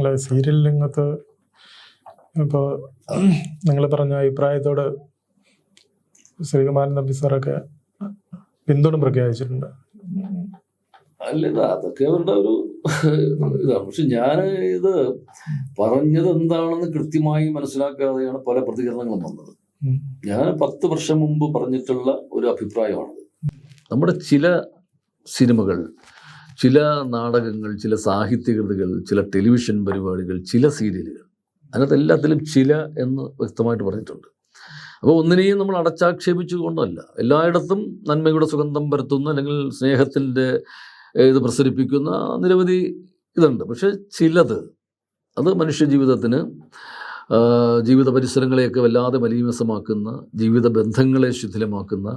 നിങ്ങളെ സീരിയൽ രംഗത്ത് ഇപ്പോൾ നിങ്ങൾ പറഞ്ഞ അഭിപ്രായത്തോട് ശ്രീകുമാരൻ തമ്പി സാറൊക്കെ പിന്തുണ പ്രഖ്യാപിച്ചിട്ടുണ്ട്. അല്ല ഇത് അതൊക്കെ അവരുടെ ഒരു ഇതാണ്. പക്ഷെ ഞാൻ ഇത് പറഞ്ഞത് എന്താണെന്ന് കൃത്യമായി മനസ്സിലാക്കാതെയാണ് പല പ്രതികരണങ്ങളും വന്നത്. ഞാൻ പത്ത് വർഷം മുമ്പ് പറഞ്ഞിട്ടുള്ള ഒരു അഭിപ്രായമാണ് നമ്മുടെ ചില സിനിമകൾ ചില നാടകങ്ങൾ ചില സാഹിത്യകൃതികൾ ചില ടെലിവിഷൻ പരിപാടികൾ ചില സീരിയലുകൾ. അതിനകത്ത് എല്ലാത്തിലും ചില എന്ന് വ്യക്തമായിട്ട് പറഞ്ഞിട്ടുണ്ട്. അപ്പോൾ ഒന്നിനെയും നമ്മൾ അടച്ചാക്ഷേപിച്ചുകൊണ്ടല്ല എല്ലായിടത്തും നന്മയുടെ സുഗന്ധം പരത്തുന്ന അല്ലെങ്കിൽ സ്നേഹത്തിന്റെ ഇത് പ്രസരിപ്പിക്കുന്ന നിരവധി ഇതുണ്ട്. പക്ഷേ ചിലത് അത് മനുഷ്യ ജീവിതത്തിന് ജീവിത പരിസരങ്ങളെയൊക്കെ വല്ലാതെ മലീമസമാക്കുന്ന ജീവിത ബന്ധങ്ങളെ ശിഥിലമാക്കുന്ന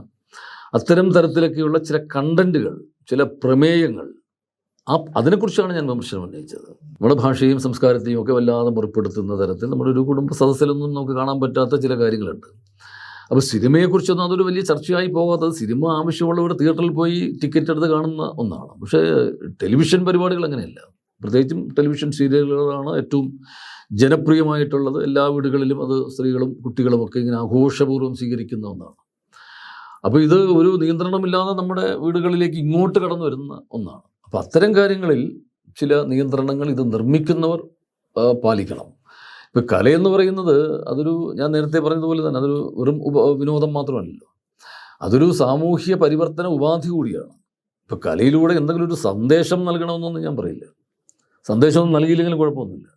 അത്തരം തരത്തിലൊക്കെയുള്ള ചില കണ്ടന്റുകൾ ചില പ്രമേയങ്ങൾ ആ അതിനെക്കുറിച്ചാണ് ഞാൻ വിമർശനം ഉന്നയിച്ചത്. നമ്മുടെ ഭാഷയും സംസ്കാരത്തെയും ഒക്കെ വല്ലാതെ മുറിപ്പെടുത്തുന്ന തരത്തിൽ നമ്മുടെ ഒരു കുടുംബ സദസ്സിലൊന്നും നമുക്ക് കാണാൻ പറ്റാത്ത ചില കാര്യങ്ങളുണ്ട്. അപ്പോൾ സിനിമയെക്കുറിച്ചൊന്നും അതൊരു വലിയ ചർച്ചയായി പോകാത്തത് സിനിമ ആവശ്യമുള്ളവർ തിയേറ്ററിൽ പോയി ടിക്കറ്റ് എടുത്ത് കാണുന്ന ഒന്നാണ്. പക്ഷേ ടെലിവിഷൻ പരിപാടികൾ അങ്ങനെയല്ല. പ്രത്യേകിച്ചും ടെലിവിഷൻ സീരിയലുകളാണ് ഏറ്റവും ജനപ്രിയമായിട്ടുള്ളത്. എല്ലാ വീടുകളിലും അത് സ്ത്രീകളും കുട്ടികളും ഒക്കെ ഇങ്ങനെ ആഘോഷപൂർവം സ്വീകരിക്കുന്ന ഒന്നാണ്. അപ്പോൾ ഇത് ഒരു നിയന്ത്രണമില്ലാതെ നമ്മുടെ വീടുകളിലേക്ക് ഇങ്ങോട്ട് കടന്നു വരുന്ന ഒന്നാണ്. അപ്പോൾ അത്തരം കാര്യങ്ങളിൽ ചില നിയന്ത്രണങ്ങൾ ഇത് നിർമ്മിക്കുന്നവർ പാലിക്കണം. ഇപ്പോൾ കലയെന്ന് പറയുന്നത് അതൊരു ഞാൻ നേരത്തെ പറഞ്ഞതുപോലെ തന്നെ അതൊരു വെറും ഉപ വിനോദം മാത്രമല്ലല്ലോ. അതൊരു സാമൂഹ്യ പരിവർത്തന ഉപാധി കൂടിയാണ്. ഇപ്പോൾ കലയിലൂടെ എന്തെങ്കിലും ഒരു സന്ദേശം നൽകണമെന്നൊന്നും ഞാൻ പറയില്ല. സന്ദേശമൊന്നും നൽകിയില്ലെങ്കിലും കുഴപ്പമൊന്നുമില്ല.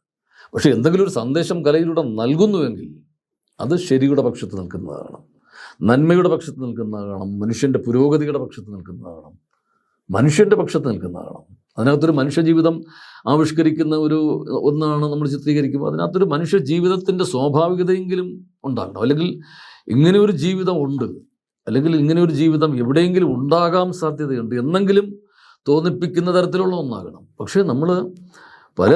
പക്ഷേ എന്തെങ്കിലും ഒരു സന്ദേശം കലയിലൂടെ നൽകുന്നുവെങ്കിൽ അത് ശരിയുടെ പക്ഷത്ത് നിൽക്കുന്നതാകണം നന്മയുടെ പക്ഷത്ത് നിൽക്കുന്നതാകണം മനുഷ്യന്റെ പുരോഗതിയുടെ പക്ഷത്ത് നിൽക്കുന്നതാകണം മനുഷ്യന്റെ പക്ഷത്ത് നിൽക്കുന്നതാണ് അതിനകത്തൊരു മനുഷ്യജീവിതം ആവിഷ്കരിക്കുന്ന ഒരു ഒന്നാണ് നമ്മൾ ചിത്രീകരിക്കുമ്പോൾ അതിനകത്തൊരു മനുഷ്യ ജീവിതത്തിന്റെ സ്വാഭാവികതയെങ്കിലും ഉണ്ടാകണം. അല്ലെങ്കിൽ ഇങ്ങനെ ഒരു ജീവിതം ഉണ്ട്. അല്ലെങ്കിൽ ഇങ്ങനെ ഒരു ജീവിതം എവിടെയെങ്കിലും ഉണ്ടാകാൻ സാധ്യതയുണ്ട് എന്നെങ്കിലും തോന്നിപ്പിക്കുന്ന തരത്തിലുള്ള ഒന്നാകണം. പക്ഷേ നമ്മൾ പല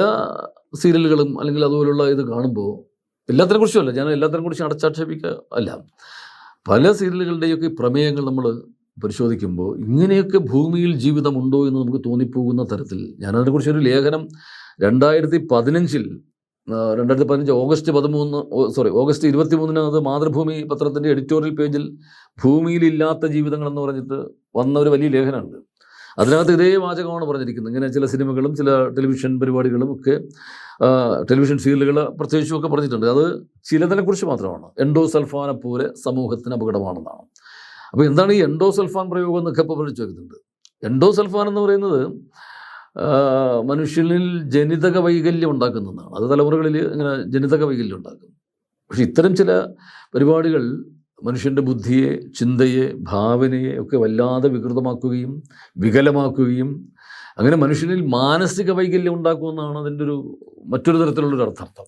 സീരിയലുകളും അല്ലെങ്കിൽ അതുപോലുള്ള ഇത് കാണുമ്പോൾ എല്ലാത്തിനെ കുറിച്ചും അല്ല. ഞാൻ എല്ലാത്തിനെ കുറിച്ചും അടച്ചാക്ഷേപിക്കുക അല്ല. പല സീരിയലുകളുടെയൊക്കെ പ്രമേയങ്ങൾ നമ്മൾ പരിശോധിക്കുമ്പോൾ ഇങ്ങനെയൊക്കെ ഭൂമിയിൽ ജീവിതമുണ്ടോ എന്ന് നമുക്ക് തോന്നിപ്പോകുന്ന തരത്തിൽ ഞാനതിനെക്കുറിച്ച് ഒരു ലേഖനം രണ്ടായിരത്തി പതിനഞ്ചിൽ രണ്ടായിരത്തി പതിനഞ്ച് ഓഗസ്റ്റ് പതിമൂന്ന് സോറി ഓഗസ്റ്റ് ഇരുപത്തി മൂന്നിനകത്ത് മാതൃഭൂമി പത്രത്തിന്റെ എഡിറ്റോറിയൽ പേജിൽ ഭൂമിയിലില്ലാത്ത ജീവിതങ്ങൾ എന്ന് പറഞ്ഞിട്ട് വന്ന ഒരു വലിയ ലേഖനമുണ്ട്. അതിനകത്ത് ഇതേ വാചകമാണ് പറഞ്ഞിരിക്കുന്നത്. ഇങ്ങനെ ചില സിനിമകളും ചില ടെലിവിഷൻ പരിപാടികളും ഒക്കെ ടെലിവിഷൻ സീരിയലുകൾ പ്രത്യേകിച്ചും ഒക്കെ പറഞ്ഞിട്ടുണ്ട്. അത് ചിലതിനെക്കുറിച്ച് മാത്രമാണ്. എൻഡോസൽഫാനെ പോലെ സമൂഹത്തിന് അപകടമാണെന്നാണ്. അപ്പോൾ എന്താണ് ഈ എൻഡോസൽഫാൻ പ്രയോഗം എന്നൊക്കെ ഇപ്പോൾ പറഞ്ഞു ചോദിക്കുന്നുണ്ട്. എൻഡോസൽഫാൻ എന്ന് പറയുന്നത് മനുഷ്യനിൽ ജനിതക വൈകല്യം ഉണ്ടാക്കുന്നതാണ് അത് തലമുറകളിൽ ഇങ്ങനെ ജനിതക വൈകല്യം ഉണ്ടാക്കും. പക്ഷെ ഇത്തരം ചില പരിപാടികൾ മനുഷ്യന്റെ ബുദ്ധിയെ ചിന്തയെ ഭാവനയെ ഒക്കെ വല്ലാതെ വികൃതമാക്കുകയും വികലമാക്കുകയും അങ്ങനെ മനുഷ്യനിൽ മാനസിക വൈകല്യം ഉണ്ടാക്കുമെന്നാണ് അതിന്റെ ഒരു മറ്റൊരു തരത്തിലുള്ളൊരു അർത്ഥം.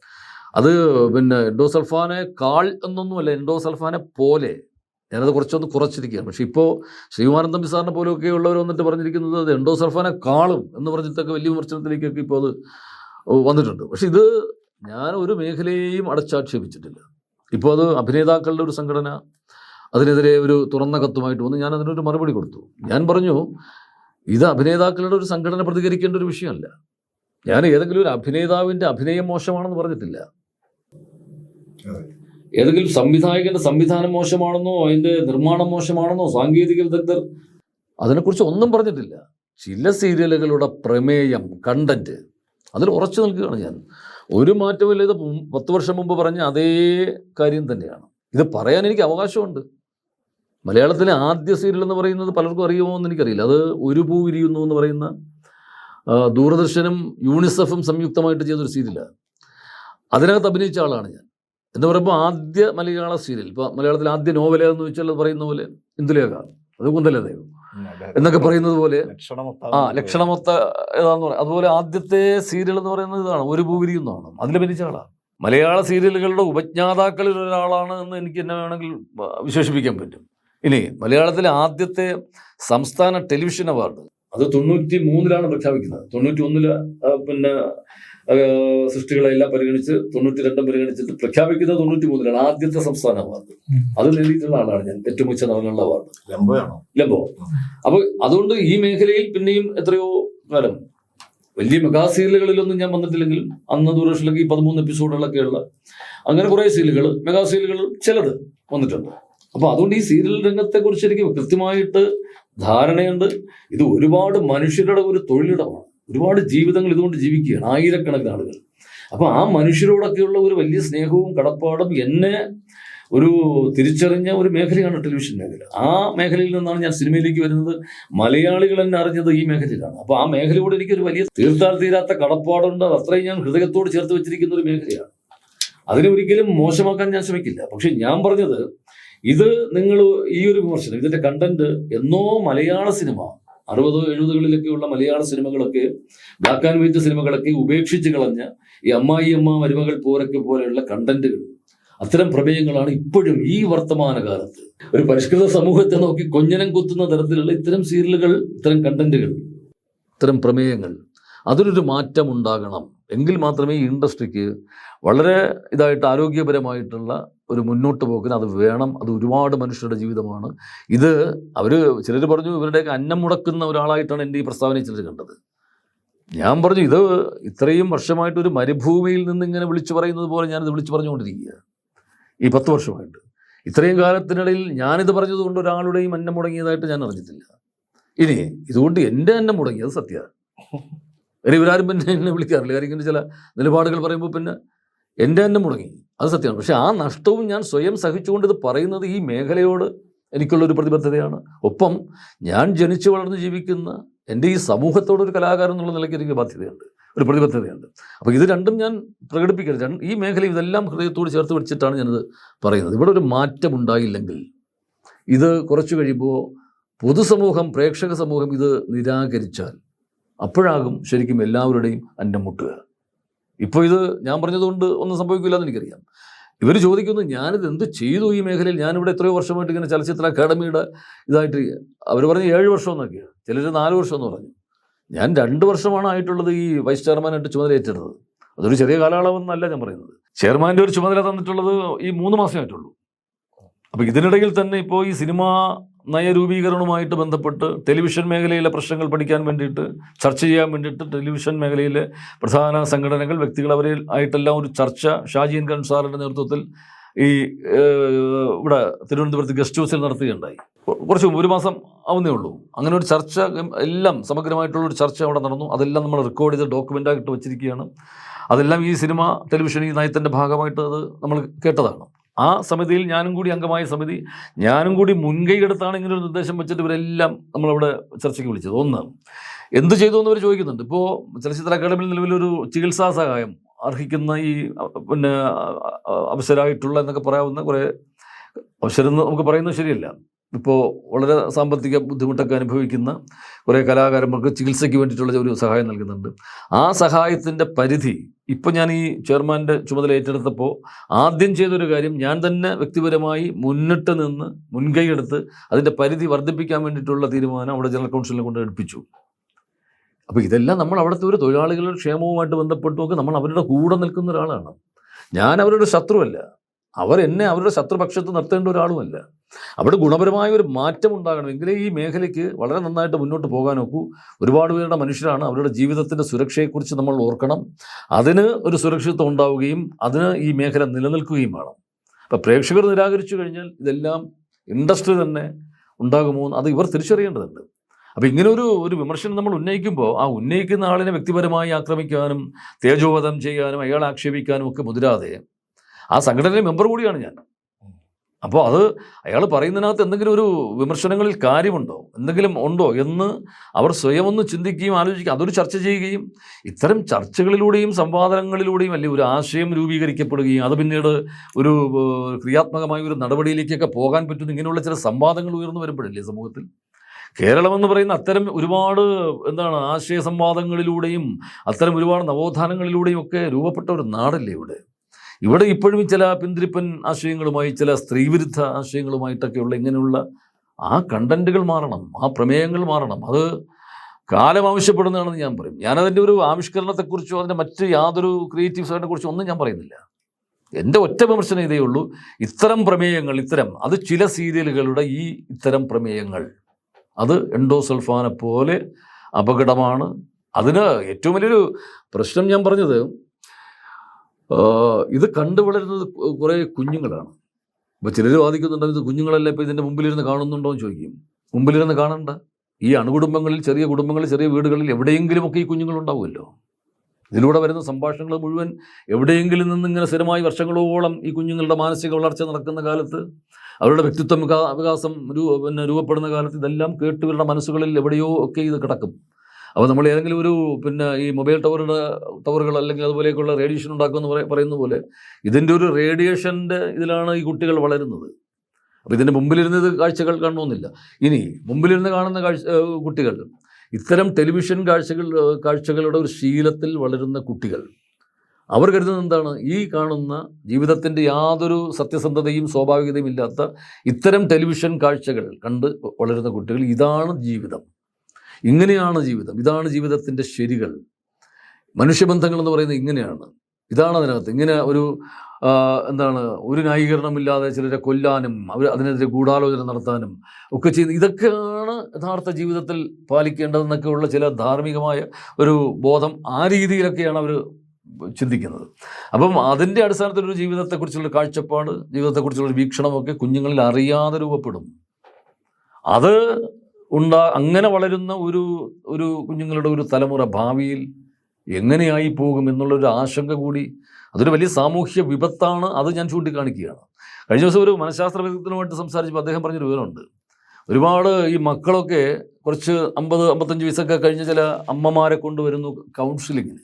അത് പിന്നെ എൻഡോസൾഫാനെ കാൾ എന്നൊന്നുമല്ല എൻഡോസൾഫാനെ പോലെ ഞാനത് കുറച്ചൊന്ന് കുറച്ചിരിക്കുകയാണ്. പക്ഷേ ഇപ്പോൾ ശ്രീമാനന്ദം സാറിനെ പോലെയൊക്കെ ഉള്ളവർ വന്നിട്ട് പറഞ്ഞിരിക്കുന്നത് അത് എൻഡോസൾഫാനെ കാളും എന്ന് പറഞ്ഞിട്ടൊക്കെ വലിയ വിമർശനത്തിലേക്കൊക്കെ ഇപ്പോൾ അത് വന്നിട്ടുണ്ട്. പക്ഷേ ഇത് ഞാൻ ഒരു മേഖലയെയും അടച്ചാക്ഷേപിച്ചിട്ടില്ല. ഇപ്പോൾ അത് അഭിനേതാക്കളുടെ ഒരു സംഘടന അതിനെതിരെ ഒരു തുറന്ന കത്തുമായിട്ട് വന്ന് ഞാൻ അതിനൊരു മറുപടി കൊടുത്തു. ഞാൻ പറഞ്ഞു ഇത് അഭിനേതാക്കളുടെ ഒരു സംഘടന പ്രതികരിക്കേണ്ട ഒരു വിഷയമല്ല. ഞാൻ ഏതെങ്കിലും ഒരു അഭിനേതാവിന്റെ അഭിനയം മോശമാണെന്ന് പറഞ്ഞിട്ടില്ല. ഏതെങ്കിലും സംവിധായകന്റെ സംവിധാനം മോശമാണെന്നോ അതിന്റെ നിർമ്മാണം മോശമാണെന്നോ സാങ്കേതിക വിദഗ്ധർ അതിനെക്കുറിച്ച് ഒന്നും പറഞ്ഞിട്ടില്ല. ചില സീരിയലുകളുടെ പ്രമേയം കണ്ടന്റ് അതിൽ ഉറച്ചു നിൽക്കുകയാണ് ഞാൻ. ഒരു മാറ്റമില്ല ഇത് പത്ത് വർഷം മുമ്പ് പറഞ്ഞ അതേ കാര്യം തന്നെയാണ്. ഇത് പറയാൻ എനിക്ക് അവകാശമുണ്ട്. മലയാളത്തിലെ ആദ്യ സീരിയൽ എന്ന് പറയുന്നത് പലർക്കും അറിയുമോ എന്ന് എനിക്കറിയില്ല. അത് ഒരു പൂ വിരിയുന്നു എന്ന് പറയുന്ന ദൂരദർശനും യൂണിസെഫും സംയുക്തമായിട്ട് ചെയ്തൊരു സീരിയലാണ്. അതിനകത്ത് അഭിനയിച്ച ആളാണ് ഞാൻ. എന്ന് പറയുമ്പോൾ ആദ്യ മലയാള സീരിയൽ. ഇപ്പോൾ മലയാളത്തിൽ ആദ്യ നോവൽ എന്ന് വെച്ചാൽ പറയുന്ന പോലെ ഇന്ദുലേഖ. അത് കുന്തലദേവ് എന്നൊക്കെ പറയുന്നത് പോലെ ആ ലക്ഷണമൊത്ത ഏതാന്ന് പറയാം. അതുപോലെ ആദ്യത്തെ സീരിയൽ എന്ന് പറയുന്നത് ഇതാണ്. ഒരു ഭൂവിരി എന്നാണ് അതിൽ അഭിനയിച്ച ആളാണ് മലയാള സീരിയലുകളുടെ ഉപജ്ഞാതാക്കളിൽ ഒരാളാണ് എന്ന് എനിക്ക് എന്നെ വേണമെങ്കിൽ വിശേഷിപ്പിക്കാൻ പറ്റും. ഇനി മലയാളത്തിലെ ആദ്യത്തെ സംസ്ഥാന ടെലിവിഷൻ അവാർഡ്. അത് തൊണ്ണൂറ്റി മൂന്നിലാണ് പ്രഖ്യാപിക്കുന്നത്. തൊണ്ണൂറ്റി ഒന്നിൽ പിന്നെ സൃഷ്ടികളെല്ലാം പരിഗണിച്ച് തൊണ്ണൂറ്റി രണ്ടും പരിഗണിച്ചിട്ട് പ്രഖ്യാപിക്കുന്നത് തൊണ്ണൂറ്റി മൂന്നിലാണ് ആദ്യത്തെ സംസ്ഥാന അവാർഡ്. അത് നേടിയിട്ടുള്ള ആളാണ് ഞാൻ. ഏറ്റവും മികച്ച നവങ്ങളുടെ അവാർഡ് ലംബോയാണോ ലംബോ. അപ്പൊ അതുകൊണ്ട് ഈ മേഖലയിൽ പിന്നെയും എത്രയോ കാലം. വലിയ മെഗാ സീരിയലുകളിലൊന്നും ഞാൻ വന്നിട്ടില്ലെങ്കിലും അന്ന് ദൂരദർശനിലൊക്കെ ഈ പതിമൂന്ന് എപ്പിസോഡുകളൊക്കെ ഉള്ള അങ്ങനെ കുറേ സീരിയലുകൾ മെഗാ സീരിയലുകൾ ചിലത് വന്നിട്ടുണ്ട്. അപ്പോൾ അതുകൊണ്ട് ഈ സീരിയൽ രംഗത്തെക്കുറിച്ച് എനിക്ക് കൃത്യമായിട്ട് ധാരണയുണ്ട്. ഇത് ഒരുപാട് മനുഷ്യരുടെ ഒരു തൊഴിലിടമാണ്. ഒരുപാട് ജീവിതങ്ങൾ ഇതുകൊണ്ട് ജീവിക്കുകയാണ്. ആയിരക്കണക്കിന് ആളുകൾ. അപ്പോൾ ആ മനുഷ്യരോടൊക്കെയുള്ള ഒരു വലിയ സ്നേഹവും കടപ്പാടും എന്നെ ഒരു തിരിച്ചറിഞ്ഞ ഒരു മേഖലയാണ് ടെലിവിഷൻ മേഖല. ആ മേഖലയിൽ നിന്നാണ് ഞാൻ സിനിമയിലേക്ക് വരുന്നത്. മലയാളികൾ എന്നെ അറിഞ്ഞത് ഈ മേഖലയിലാണ്. അപ്പോൾ ആ മേഖലയോട് എനിക്കൊരു വലിയ തീർത്താൽ തീരാത്ത കടപ്പാടുണ്ട്. അത് അത്രയും ഞാൻ ഹൃദയത്തോട് ചേർത്ത് വെച്ചിരിക്കുന്ന ഒരു മേഖലയാണ്. അതിനെ ഒരിക്കലും മോശമാക്കാൻ ഞാൻ ശ്രമിക്കില്ല. പക്ഷെ ഞാൻ പറഞ്ഞത് ഇത് നിങ്ങൾ ഈ ഒരു വിമർശനം ഇതിന്റെ കണ്ടന്റ് എന്നോ മലയാള സിനിമ അറുപത് എഴുപതുകളിലൊക്കെയുള്ള മലയാള സിനിമകളൊക്കെ ബ്ലാക്ക് ആൻഡ് വൈറ്റ് സിനിമകളൊക്കെ ഉപേക്ഷിച്ച് കളഞ്ഞ ഈ അമ്മായി അമ്മ മരുമകൾ പോരൊക്കെ പോലെയുള്ള കണ്ടന്റുകൾ. അത്തരം പ്രമേയങ്ങളാണ് ഇപ്പോഴും ഈ വർത്തമാന കാലത്ത് ഒരു പരിഷ്കൃത സമൂഹത്തെ നോക്കി കൊഞ്ഞനം കുത്തുന്ന തരത്തിലുള്ള ഇത്തരം സീരിയലുകൾ ഇത്തരം കണ്ടന്റുകൾ ഇത്തരം പ്രമേയങ്ങൾ അതിനൊരു മാറ്റം ഉണ്ടാകണം. എങ്കിൽ മാത്രമേ ഈ ഇൻഡസ്ട്രിക്ക് വളരെ ഇതായിട്ട് ആരോഗ്യപരമായിട്ടുള്ള ഒരു മുന്നോട്ട് പോക്കിന് അത് വേണം. അത് ഒരുപാട് മനുഷ്യരുടെ ജീവിതമാണ്. ഇത് അവർ ചിലർ പറഞ്ഞു ഇവരുടെയൊക്കെ അന്നം മുടക്കുന്ന ഒരാളായിട്ടാണ് എന്റെ ഈ പ്രസ്താവന ചിലർ കണ്ടത്. ഞാൻ പറഞ്ഞു ഇത് ഇത്രയും വർഷമായിട്ട് ഒരു മരുഭൂമിയിൽ നിന്ന് ഇങ്ങനെ വിളിച്ചു പറയുന്നത് പോലെ ഞാനിത് വിളിച്ചു പറഞ്ഞുകൊണ്ടിരിക്കുക ഈ പത്ത് വർഷമായിട്ട്. ഇത്രയും കാലത്തിനിടയിൽ ഞാനിത് പറഞ്ഞതുകൊണ്ട് ഒരാളുടെയും അന്നം മുടങ്ങിയതായിട്ട് ഞാൻ അറിഞ്ഞിട്ടില്ല. ഇനി ഇതുകൊണ്ട് എന്റെ അന്നം മുടങ്ങിയത് സത്യമാണ് ഇവരാരും പിന്നെ എന്നെ വിളിക്കാറില്ല. കാര്യം ഇങ്ങനെ ചില നിലപാടുകൾ പറയുമ്പോൾ പിന്നെ എന്റെ അന്നം മുടങ്ങി. അത് സത്യമാണ്. പക്ഷെ ആ നഷ്ടവും ഞാൻ സ്വയം സഹിച്ചുകൊണ്ട് ഇത് പറയുന്നത് ഈ മേഖലയോട് എനിക്കുള്ളൊരു പ്രതിബദ്ധതയാണ്. ഒപ്പം ഞാൻ ജനിച്ചു വളർന്ന് ജീവിക്കുന്ന എന്റെ ഈ സമൂഹത്തോടൊരു കലാകാരൻ എന്നുള്ള നിലയ്ക്ക് എനിക്ക് ബാധ്യതയുണ്ട്. ഒരു പ്രതിബദ്ധതയുണ്ട്. അപ്പോൾ ഇത് രണ്ടും ഞാൻ പ്രകടിപ്പിക്കരുത്. ഈ മേഖല ഇതെല്ലാം ഹൃദയത്തോട് ചേർത്ത് വെച്ചിട്ടാണ് ഞാനിത് പറയുന്നത്. ഇവിടെ ഒരു മാറ്റം ഉണ്ടായില്ലെങ്കിൽ ഇത് കുറച്ചു കഴിയുമ്പോൾ പൊതുസമൂഹം പ്രേക്ഷക സമൂഹം ഇത് നിരാകരിച്ചാൽ അപ്പോഴാകും ശരിക്കും എല്ലാവരുടെയും അന്നം മുട്ടുക. ഇപ്പോൾ ഇത് ഞാൻ പറഞ്ഞതുകൊണ്ട് ഒന്നും സംഭവിക്കില്ല എന്ന് എനിക്കറിയാം. ഇവർ ചോദിക്കുന്നു ഞാനിത് എന്ത് ചെയ്തു ഈ മേഖലയിൽ? ഞാനിവിടെ എത്രയോ വർഷമായിട്ട് ഇങ്ങനെ ചലച്ചിത്ര അക്കാദമിയുടെ ഇതായിട്ട് അവർ പറഞ്ഞു ഏഴ് വർഷം എന്നൊക്കെയാണ്. ചിലർ നാല് വർഷം എന്ന് പറഞ്ഞു. ഞാൻ രണ്ട് വർഷമാണ് ആയിട്ടുള്ളത് ഈ വൈസ് ചെയർമാനായിട്ട് ചുമതല ഏറ്റെടുത്തത് അതൊരു ചെറിയ കാലയളവെന്നല്ല ഞാൻ പറയുന്നത്. ചെയർമാന്റെ ഒരു ചുമതല തന്നിട്ടുള്ളത് ഈ മൂന്ന് മാസമായിട്ടുള്ളൂ അപ്പോൾ ഇതിനിടയിൽ തന്നെ ഇപ്പോൾ ഈ സിനിമാ നയരൂപീകരണവുമായിട്ട് ബന്ധപ്പെട്ട് ടെലിവിഷൻ മേഖലയിലെ പ്രശ്നങ്ങൾ പഠിക്കാൻ വേണ്ടിയിട്ട് ചർച്ച ചെയ്യാൻ വേണ്ടിയിട്ട് ടെലിവിഷൻ മേഖലയിലെ പ്രധാന സംഘടനകൾ വ്യക്തികൾ അവരിൽ ആയിട്ടെല്ലാം ഒരു ചർച്ച ഷാജിൻ ഖാൻ സാറിന്റെ നേതൃത്വത്തിൽ ഈ ഇവിടെ തിരുവനന്തപുരത്ത് ഗസ്റ്റ് ഹൗസിൽ നടത്തുകയുണ്ടായി. കുറച്ച് ഒരു മാസം ആവുന്നേ ഉള്ളൂ. അങ്ങനെ ഒരു ചർച്ച എല്ലാം സമഗ്രമായിട്ടുള്ള ഒരു ചർച്ച അവിടെ നടന്നു. അതെല്ലാം നമ്മൾ റെക്കോർഡ് ചെയ്ത് ഡോക്യുമെന്റായിട്ട് വെച്ചിരിക്കുകയാണ്. അതെല്ലാം ഈ സിനിമ ടെലിവിഷൻ ഈ നയത്തിന്റെ ഭാഗമായിട്ട് അത് നമ്മൾ കേട്ടതാണ്. ആ സമിതിയിൽ ഞാനും കൂടി അംഗമായ സമിതി ഞാനും കൂടി മുൻകൈ എടുത്താണ് ഇങ്ങനെ ഒരു നിർദ്ദേശം വെച്ചിട്ട് ഇവരെല്ലാം നമ്മളവിടെ ചർച്ചയ്ക്ക് വിളിച്ചത്. ഒന്ന് എന്ത് ചെയ്തു എന്ന് അവർ ചോദിക്കുന്നുണ്ട്. ഇപ്പോൾ ചലച്ചിത്ര അക്കാദമിയിൽ നിലവിലൊരു ചികിത്സാ സഹായം അർഹിക്കുന്ന ഈ പിന്നെ അ, അ, എന്നൊക്കെ പറയാവുന്ന കുറേ അവസരം നമുക്ക് പറയുന്നത് ശരിയല്ല. ഇപ്പോൾ വളരെ സാമ്പത്തിക ബുദ്ധിമുട്ടൊക്കെ അനുഭവിക്കുന്ന കുറേ കലാകാരന്മാർക്ക് ചികിത്സയ്ക്ക് വേണ്ടിയിട്ടുള്ള ഒരു സഹായം നൽകുന്നുണ്ട്. ആ സഹായത്തിന്റെ പരിധി ഇപ്പോൾ ഞാൻ ഈ ചെയർമാന്റെ ചുമതല ഏറ്റെടുത്തപ്പോൾ ആദ്യം ചെയ്തൊരു കാര്യം ഞാൻ തന്നെ വ്യക്തിപരമായി മുന്നിട്ട് നിന്ന് മുൻകൈയെടുത്ത് അതിന്റെ പരിധി വർദ്ധിപ്പിക്കാൻ വേണ്ടിയിട്ടുള്ള തീരുമാനം അവിടെ ജനറൽ കൗൺസിലിനെ കൊണ്ട് എടുപ്പിച്ചു. അപ്പോൾ ഇതെല്ലാം നമ്മൾ അവിടുത്തെ ഒരു തൊഴിലാളികളുടെ ക്ഷേമവുമായിട്ട് ബന്ധപ്പെട്ടുമൊക്കെ നമ്മൾ അവരുടെ കൂടെ നിൽക്കുന്ന ഒരാളാണ്. ഞാൻ അവരുടെ ശത്രുവല്ല. അവർ എന്നെ അവരുടെ ശത്രുപക്ഷത്ത് നിർത്തേണ്ട ഒരാളുമല്ല. അവിടെ ഗുണപരമായ ഒരു മാറ്റം ഉണ്ടാകണം. എങ്കിലേ ഈ മേഖലയ്ക്ക് വളരെ നന്നായിട്ട് മുന്നോട്ട് പോകാൻ നോക്കൂ. ഒരുപാട് പേരുടെ മനുഷ്യരാണ് അവരുടെ ജീവിതത്തിന്റെ സുരക്ഷയെക്കുറിച്ച് നമ്മൾ ഓർക്കണം. അതിന് ഒരു സുരക്ഷിതത്വം ഉണ്ടാവുകയും അതിന് ഈ മേഖല നിലനിൽക്കുകയും വേണം. അപ്പം പ്രേക്ഷകർ നിരാകരിച്ചു കഴിഞ്ഞാൽ ഇതെല്ലാം ഇൻഡസ്ട്രി തന്നെ ഉണ്ടാകുമോ അത് ഇവർ തിരിച്ചറിയേണ്ടതുണ്ട്. അപ്പോൾ ഇങ്ങനൊരു ഒരു വിമർശനം നമ്മൾ ഉന്നയിക്കുമ്പോൾ ആ ഉന്നയിക്കുന്ന ആളിനെ വ്യക്തിപരമായി ആക്രമിക്കാനും തേജോവധം ചെയ്യാനും അയാളെ ആക്ഷേപിക്കാനും ഒക്കെ മുതിരാതെ ആ സംഘടനയിലെ മെമ്പർ കൂടിയാണ് ഞാൻ. അപ്പോൾ അത് അയാൾ പറയുന്നതിനകത്ത് എന്തെങ്കിലും ഒരു വിമർശനങ്ങളിൽ കാര്യമുണ്ടോ? എന്തെങ്കിലും ഉണ്ടോ എന്ന് അവർ സ്വയം ഒന്ന് ചിന്തിക്കുകയും ആലോചിക്കുകയും അതൊരു ചർച്ച ചെയ്യുകയും ഇത്തരം ചർച്ചകളിലൂടെയും സംവാദങ്ങളിലൂടെയും അല്ലെ ഒരു ആശയം രൂപീകരിക്കപ്പെടുകയും അത് പിന്നീട് ഒരു ക്രിയാത്മകമായ ഒരു നടപടിയിലേക്കൊക്കെ പോകാൻ പറ്റുന്ന ഇങ്ങനെയുള്ള ചില സംവാദങ്ങൾ ഉയർന്നു വരുമ്പോഴല്ലേ സമൂഹത്തിൽ? കേരളം എന്ന് പറയുന്ന അത്തരം ഒരുപാട് എന്താണ് ആശയ സംവാദങ്ങളിലൂടെയും അത്തരം ഒരുപാട് നവോത്ഥാനങ്ങളിലൂടെയും ഒക്കെ രൂപപ്പെട്ട ഒരു നാടല്ലേ ഇവിടെ? ഇവിടെ ഇപ്പോഴും ചില പിന്തിരിപ്പൻ ആശയങ്ങളുമായി ചില സ്ത്രീവിരുദ്ധ ആശയങ്ങളുമായിട്ടൊക്കെയുള്ള ഇങ്ങനെയുള്ള ആ കണ്ടന്റുകൾ മാറണം ആ പ്രമേയങ്ങൾ മാറണം. അത് കാലം ആവശ്യപ്പെടുന്നതാണെന്ന് ഞാൻ പറയും. ഞാനതിന്റെ ഒരു ആവിഷ്കരണത്തെക്കുറിച്ചോ അതിന്റെ മറ്റ് യാതൊരു ക്രിയേറ്റീവ് സൈഡിനെ കുറിച്ചോ ഒന്നും ഞാൻ പറയുന്നില്ല. എന്റെ ഒറ്റ വിമർശനം ഇതേ ഉള്ളൂ. ഇത്തരം പ്രമേയങ്ങൾ ഇത്തരം അത് ചില സീരിയലുകളുടെ ഈ ഇത്തരം പ്രമേയങ്ങൾ അത് എൻഡോസൾഫാനെ പോലെ അപകടമാണ്. അതിന് ഏറ്റവും വലിയൊരു പ്രശ്നം ഞാൻ പറഞ്ഞത് ഇത് കണ്ടു വളരുന്നത് കുറേ കുഞ്ഞുങ്ങളാണ്. ഇപ്പോൾ ചിലർ വാദിക്കുന്നുണ്ടോ ഇത് കുഞ്ഞുങ്ങളല്ല ഇപ്പോൾ ഇതിന്റെ മുമ്പിലിരുന്ന് കാണുന്നുണ്ടോ? എന്ന് ചോദിക്കും. മുമ്പിലിരുന്ന് കാണണ്ട. ഈ അണുകുടുംബങ്ങളിൽ ചെറിയ കുടുംബങ്ങളിൽ ചെറിയ വീടുകളിൽ എവിടെയെങ്കിലുമൊക്കെ ഈ കുഞ്ഞുങ്ങളുണ്ടാവുമല്ലോ. ഇതിലൂടെ വരുന്ന സംഭാഷണങ്ങൾ മുഴുവൻ എവിടെയെങ്കിലും നിന്ന് ഇങ്ങനെ സ്ഥിരമായി വർഷങ്ങളോളം ഈ കുഞ്ഞുങ്ങളുടെ മാനസിക വളർച്ച നടക്കുന്ന കാലത്ത് അവരുടെ വ്യക്തിത്വം വികാ- വികാസം പിന്നെ രൂപപ്പെടുന്ന കാലത്ത് ഇതെല്ലാം കേട്ടുകളുടെ മനസ്സുകളിൽ എവിടെയോ ഒക്കെ ഇത് കിടക്കും. അപ്പോൾ നമ്മൾ ഏതെങ്കിലും ഒരു പിന്നെ ഈ മൊബൈൽ ടവറുടെ ടവറുകൾ അല്ലെങ്കിൽ അതുപോലെയൊക്കെയുള്ള റേഡിയേഷൻ ഉണ്ടാക്കുമെന്ന് പറയ- പറയുന്ന പോലെ ഇതിന്റെ ഒരു റേഡിയേഷന്റെ ഇതിലാണ് ഈ കുട്ടികൾ വളരുന്നത്. അപ്പോൾ ഇതിന്റെ മുമ്പിലിരുന്ന് ഇത് കാഴ്ചകൾ കാണണമെന്നില്ല. ഇനി മുമ്പിലിരുന്ന് കാണുന്ന കാഴ്ച കുട്ടികൾ ഇത്തരം ടെലിവിഷൻ കാഴ്ചകൾ കാഴ്ചകളുടെ ഒരു ശീലത്തിൽ വളരുന്ന കുട്ടികൾ അവർ കരുതുന്നത് എന്താണ്? ഈ കാണുന്ന ജീവിതത്തിന്റെ യാതൊരു സത്യസന്ധതയും സ്വാഭാവികതയും ഇല്ലാത്ത ഇത്തരം ടെലിവിഷൻ കാഴ്ചകൾ കണ്ട് വളരുന്ന കുട്ടികൾ. ഇതാണ് ജീവിതം. ഇങ്ങനെയാണ് ജീവിതം. ഇതാണ് ജീവിതത്തിന്റെ ശരികൾ. മനുഷ്യബന്ധങ്ങൾ എന്ന് പറയുന്നത് ഇങ്ങനെയാണ്. ഇതാണ് അതിനകത്ത്. ഇങ്ങനെ ഒരു എന്താണ് ഒരു ന്യായീകരണമില്ലാതെ ചിലരെ കൊല്ലാനും അവർ അതിനെതിരെ ഗൂഢാലോചന നടത്താനും ഒക്കെ ചെയ്യുന്ന ഇതൊക്കെയാണ് യഥാർത്ഥ ജീവിതത്തിൽ പാലിക്കേണ്ടതെന്നൊക്കെയുള്ള ചില ധാർമ്മികമായ ഒരു ബോധം ആ രീതിയിലൊക്കെയാണ് അവർ ചിന്തിക്കുന്നത്. അപ്പം അതിന്റെ അടിസ്ഥാനത്തിൽ ഒരു ജീവിതത്തെക്കുറിച്ചുള്ള കാഴ്ചപ്പാട് ജീവിതത്തെക്കുറിച്ചുള്ള വീക്ഷണമൊക്കെ കുഞ്ഞുങ്ങളിൽ അറിയാതെ രൂപപ്പെടും. അത് ഉണ്ടാ അങ്ങനെ വളരുന്ന ഒരു ഒരു കുഞ്ഞുങ്ങളുടെ ഒരു തലമുറ ഭാവിയിൽ എങ്ങനെയായി പോകും എന്നുള്ളൊരു ആശങ്ക കൂടി അതൊരു വലിയ സാമൂഹ്യ വിപത്താണ് അത് ഞാൻ ചൂണ്ടിക്കാണിക്കുകയാണ്. കഴിഞ്ഞ ദിവസം ഒരു മനഃശാസ്ത്ര വിദഗ്ധനുമായിട്ട് സംസാരിച്ചപ്പോൾ അദ്ദേഹം പറഞ്ഞൊരു വിവരമുണ്ട്. ഒരുപാട് ഈ മക്കളൊക്കെ കുറച്ച് അമ്പത് അമ്പത്തഞ്ച് വയസ്സൊക്കെ കഴിഞ്ഞ ചില അമ്മമാരെ കൊണ്ടുവരുന്നു കൗൺസിലിങ്ങിന്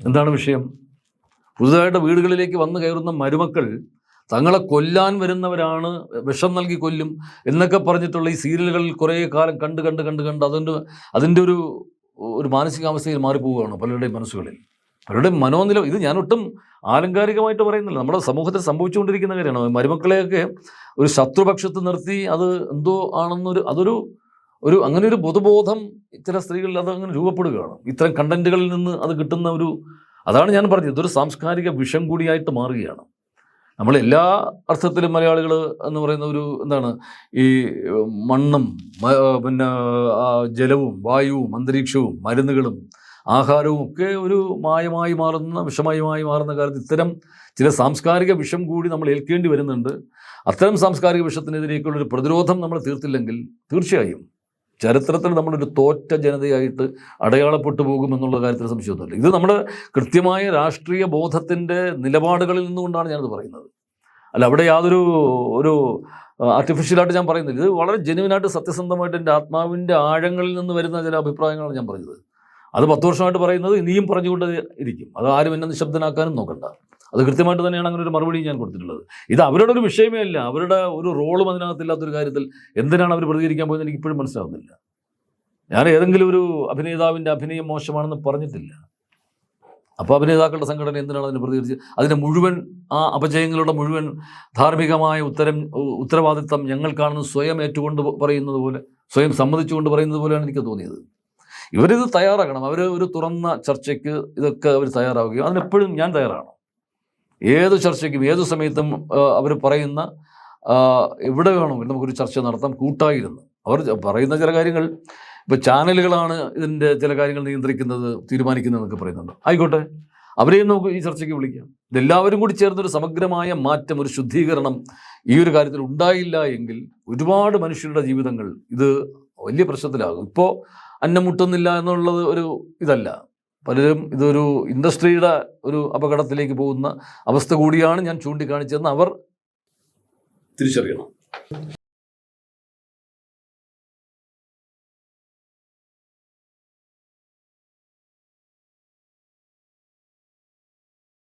എന്താണ് വിഷയം? പുതുതായിട്ട് വീടുകളിലേക്ക് വന്നു കയറുന്ന മരുമക്കൾ തങ്ങളെ കൊല്ലാൻ വരുന്നവരാണ് വിഷം നൽകി കൊല്ലും എന്നൊക്കെ പറഞ്ഞിട്ടുള്ള ഈ സീരിയലുകളിൽ കുറേ കാലം കണ്ട് കണ്ട് കണ്ട് കണ്ട് അതിന്റെ അതിന്റെ ഒരു ഒരു മാനസികാവസ്ഥയിൽ മാറിപ്പോവുകയാണ് പലരുടെയും മനസ്സുകളിൽ. പലരുടെയും മനോനില ഇത് ഞാൻ ഒട്ടും ആലങ്കാരികമായിട്ട് പറയുന്നില്ല. നമ്മുടെ സമൂഹത്തിൽ സംഭവിച്ചുകൊണ്ടിരിക്കുന്ന കാര്യമാണ്. മരുമക്കളെയൊക്കെ ഒരു ശത്രുപക്ഷത്ത് നിർത്തി അത് എന്തോ ആണെന്നൊരു അതൊരു ഒരു അങ്ങനെ ഒരു പൊതുബോധം ചില സ്ത്രീകളിൽ അത് അങ്ങനെ രൂപപ്പെടുകയാണ്. ഇത്തരം കണ്ടന്റുകളിൽ നിന്ന് അത് കിട്ടുന്ന ഒരു അതാണ് ഞാൻ പറഞ്ഞത്. ഇതൊരു സാംസ്കാരിക വിഷം കൂടിയായിട്ട് മാറുകയാണ്. നമ്മൾ എല്ലാ അർത്ഥത്തിലും മലയാളികൾ എന്ന് പറയുന്ന ഒരു എന്താണ് ഈ മണ്ണും പിന്നെ ജലവും വായുവും അന്തരീക്ഷവും മരുന്നുകളും ആഹാരവും ഒക്കെ ഒരു മായമായി മാറുന്ന വിഷമയമായി മാറുന്ന കാലത്ത് ഇത്തരം ചില സാംസ്കാരിക വിഷം കൂടി നമ്മൾ ഏൽക്കേണ്ടി വരുന്നുണ്ട്. അത്തരം സാംസ്കാരിക വിഷത്തിനെതിരേക്കുള്ള ഒരു പ്രതിരോധം നമ്മൾ തീർത്തില്ലെങ്കിൽ തീർച്ചയായും ചരിത്രത്തിൽ നമ്മളൊരു തോറ്റ ജനതയായിട്ട് അടയാളപ്പെട്ടു പോകുമെന്നുള്ള കാര്യത്തിൽ സംശയമൊന്നുമില്ല. ഇത് നമ്മുടെ കൃത്യമായ രാഷ്ട്രീയ ബോധത്തിന്റെ നിലപാടുകളിൽ നിന്നുകൊണ്ടാണ് ഞാനത് പറയുന്നത്. അല്ല അവിടെ യാതൊരു ഒരു ആർട്ടിഫിഷ്യലായിട്ട് ഞാൻ പറയുന്നില്ല. ഇത് വളരെ ജെനുവിനായിട്ട് സത്യസന്ധമായിട്ട് എന്റെ ആത്മാവിന്റെ ആഴങ്ങളിൽ നിന്ന് വരുന്ന ചില അഭിപ്രായങ്ങളാണ് ഞാൻ പറയുന്നത്. അത് പത്ത് വർഷമായിട്ട് പറയുന്നത് ഇനിയും പറഞ്ഞുകൊണ്ട് ഇരിക്കും. അത് ആരും എന്നെ നിശബ്ദനാക്കാനും നോക്കണ്ട. അത് കൃത്യമായിട്ട് തന്നെയാണ് അങ്ങനെ ഒരു മറുപടി ഞാൻ കൊടുത്തിട്ടുള്ളത്. ഇത് അവരുടെ ഒരു വിഷയമേ അല്ല. അവരുടെ ഒരു റോളും അതിനകത്തില്ലാത്തൊരു കാര്യത്തിൽ എന്തിനാണ് അവർ പ്രതികരിക്കാൻ പോയതെന്ന് എനിക്ക് ഇപ്പോഴും മനസ്സിലാവുന്നില്ല. ഞാൻ ഏതെങ്കിലും ഒരു അഭിനേതാവിന്റെ അഭിനയം മോശമാണെന്ന് പറഞ്ഞിട്ടില്ല. അപ്പോൾ അഭിനേതാക്കളുടെ സംഘടന എന്തിനാണ് അതിന് പ്രതികരിച്ച് അതിന്റെ മുഴുവൻ ആ അപജയങ്ങളുടെ മുഴുവൻ ധാർമ്മികമായ ഉത്തരം ഉത്തരവാദിത്തം ഞങ്ങൾക്കാണെന്ന് സ്വയം ഏറ്റുകൊണ്ട് പറയുന്നത് പോലെ സ്വയം സമ്മതിച്ചുകൊണ്ട് പറയുന്നത് പോലെയാണ് എനിക്ക് തോന്നിയത്. ഇവരിത് തയ്യാറാക്കണം. അവർ ഒരു തുറന്ന ചർച്ചയ്ക്ക് ഇതൊക്കെ അവർ തയ്യാറാവുകയും അതിനെപ്പോഴും ഞാൻ തയ്യാറാണ്. ഏത് ചർച്ചയ്ക്കും ഏത് സമയത്തും അവർ പറയുന്ന എവിടെ വേണമെങ്കിലും നമുക്കൊരു ചർച്ച നടത്താം കൂട്ടായിരുന്നു. അവർ പറയുന്ന ചില കാര്യങ്ങൾ ഇപ്പോൾ ചാനലുകളാണ് ഇതിന്റെ ചില കാര്യങ്ങൾ നിയന്ത്രിക്കുന്നത് തീരുമാനിക്കുന്നതെന്നൊക്കെ പറയുന്നുണ്ട്. ആയിക്കോട്ടെ അവരെയും നമുക്ക് ഈ ചർച്ചയ്ക്ക് വിളിക്കാം. ഇതെല്ലാവരും കൂടി ചേർന്നൊരു സമഗ്രമായ മാറ്റം ഒരു ശുദ്ധീകരണം ഈ ഒരു കാര്യത്തിൽ ഉണ്ടായില്ല എങ്കിൽ ഒരുപാട് മനുഷ്യരുടെ ജീവിതങ്ങൾ ഇത് വലിയ പ്രശ്നത്തിലാകും. ഇപ്പോൾ അന്നം മുട്ടുന്നില്ല എന്നുള്ളത് ഒരു ഇതല്ല. പലരും ഇതൊരു ഇൻഡസ്ട്രിയുടെ ഒരു അപകടത്തിലേക്ക് പോകുന്ന അവസ്ഥ കൂടിയാണ് ഞാൻ ചൂണ്ടിക്കാണിച്ചതെന്ന് അവർ തിരിച്ചറിയണം.